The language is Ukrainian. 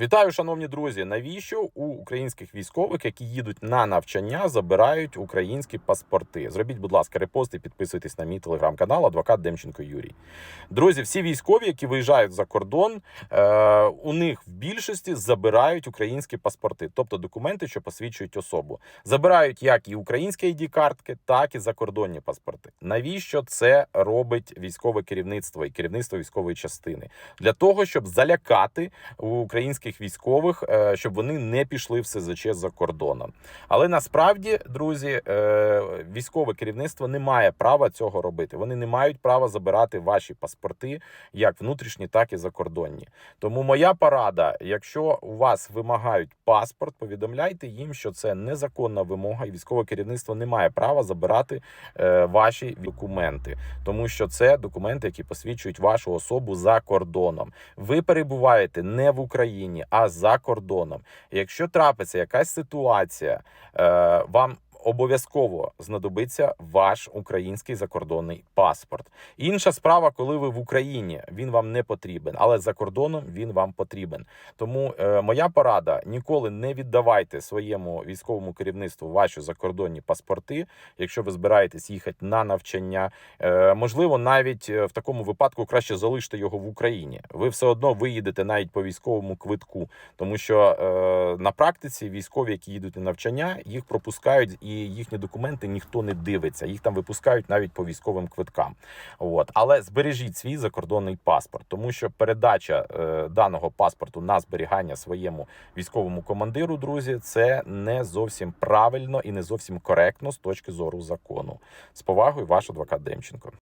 Вітаю, шановні друзі. Навіщо у українських військових, які їдуть на навчання, забирають українські паспорти? Зробіть, будь ласка, репост і підписуйтесь на мій телеграм-канал Адвокат Демченко Юрій. Друзі, всі військові, які виїжджають за кордон, е, у них в більшості забирають українські паспорти, тобто документи, що посвідчують особу. Забирають як і українські id картки, так і закордонні паспорти. Навіщо це робить військове керівництво і керівництво військової частини? Для того, щоб залякати українських військових, е, щоб вони не пішли в СЗЧ за кордоном. Але насправді, друзі, е, військове керівництво не має права цього робити. Вони не мають права забирати ваші паспорти, як внутрішні, так і закордонні. Тому моя порада: якщо у вас вимагають паспорт, повідомляйте їм, що це незаконна вимога, і військове керівництво не має права забирати е, ваші документи, тому що це документи, які посвідчують вашу особу за кордоном. Ви перебуваєте не в Україні, а за кордоном. Якщо трапиться якась ситуація, е, вам обов'язково знадобиться ваш український закордонний паспорт. Інша справа, коли ви в Україні, він вам не потрібен, але за кордоном він вам потрібен. Тому е, моя порада: ніколи не віддавайте своєму військовому керівництву ваші закордонні паспорти, якщо ви збираєтесь їхати на навчання. Е, можливо, навіть е, в такому випадку краще залиште його в Україні. Ви все одно виїдете навіть по військовому квитку, тому що е, на практиці військові, які їдуть на навчання, їх пропускають і їхні документи ніхто не дивиться. Їх там випускають навіть по військовим квиткам. От але збережіть свій закордонний паспорт, тому що передача е, даного паспорту на зберігання своєму військовому командиру, друзі, це не зовсім правильно і не зовсім коректно з точки зору закону. З повагою, ваш адвокат Демченко.